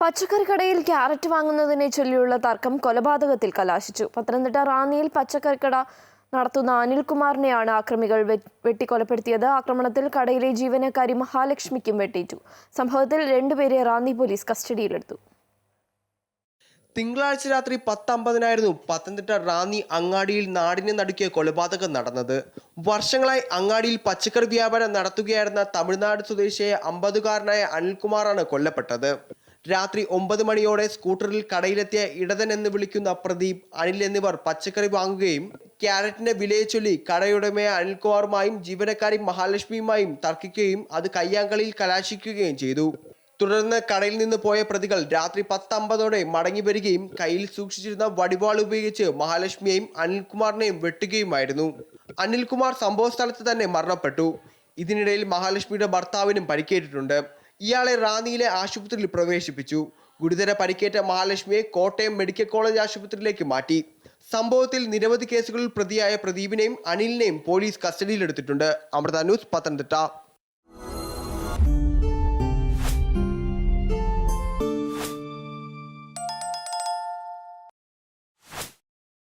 പച്ചക്കറി കടയിൽ ക്യാരറ്റ് വാങ്ങുന്നതിനെ ചൊല്ലിയുള്ള തർക്കം കൊലപാതകത്തിൽ കലാശിച്ചു. പത്തനംതിട്ട റാന്നിയിൽ പച്ചക്കറിക്കട നടത്തുന്ന അനിൽകുമാറിനെയാണ് ആക്രമികൾ വെട്ടിക്കൊലപ്പെടുത്തിയത്. ആക്രമണത്തിൽ കടയിലെ ജീവനക്കാരി മഹാലക്ഷ്മിക്കും വെട്ടേറ്റു സംഭവത്തിൽ രണ്ടുപേരെ റാന്നി പോലീസ് കസ്റ്റഡിയിലെടുത്തു. തിങ്കളാഴ്ച രാത്രി പത്തമ്പതിനായിരുന്നു പത്തനംതിട്ട റാന്നി അങ്ങാടിയിൽ നാടിനെ നടുക്കിയ കൊലപാതകം നടന്നത്. വർഷങ്ങളായി അങ്ങാടിയിൽ പച്ചക്കറി വ്യാപാരം നടത്തുകയായിരുന്ന തമിഴ്നാട് സ്വദേശിയായ അമ്പതുകാരനായ അനിൽകുമാറാണ് കൊല്ലപ്പെട്ടത്. രാത്രി ഒമ്പത് മണിയോടെ സ്കൂട്ടറിൽ കടയിലെത്തിയ ഇടതൻ എന്ന് വിളിക്കുന്ന പ്രദീപ് അനിൽ എന്നിവർ പച്ചക്കറി വാങ്ങുകയും ക്യാരറ്റിന്റെ വിലയെ ചൊല്ലി കടയുടമയായ അനിൽകുമാറുമായും ജീവനക്കാരി മഹാലക്ഷ്മിയുമായും തർക്കിക്കുകയും അത് കയ്യാങ്കളിയിൽ കലാശിക്കുകയും ചെയ്തു. തുടർന്ന് കടയിൽ നിന്ന് പോയ പ്രതികൾ രാത്രി പത്തമ്പതോടെ മടങ്ങി വരികയും കയ്യിൽ സൂക്ഷിച്ചിരുന്ന വടിവാൾ ഉപയോഗിച്ച് മഹാലക്ഷ്മിയെയും അനിൽകുമാറിനെയും വെട്ടുകയുമായിരുന്നു. അനിൽകുമാർ സംഭവ തന്നെ മരണപ്പെട്ടു. ഇതിനിടയിൽ മഹാലക്ഷ്മിയുടെ ഭർത്താവിനും പരിക്കേറ്റിട്ടുണ്ട്. ഇയാളെ റാന്നിയിലെ ആശുപത്രിയിൽ പ്രവേശിപ്പിച്ചു. ഗുരുതര പരിക്കേറ്റ മഹാലക്ഷ്മിയെ കോട്ടയം മെഡിക്കൽ കോളേജ് ആശുപത്രിയിലേക്ക് മാറ്റി. സംഭവത്തിൽ നിരവധി കേസുകളിൽ പ്രതിയായ പ്രദീപിനെയും അനിലിനെയും പോലീസ് കസ്റ്റഡിയിലെടുത്തിട്ടുണ്ട്. അമൃത ന്യൂസ് പത്തനംതിട്ട.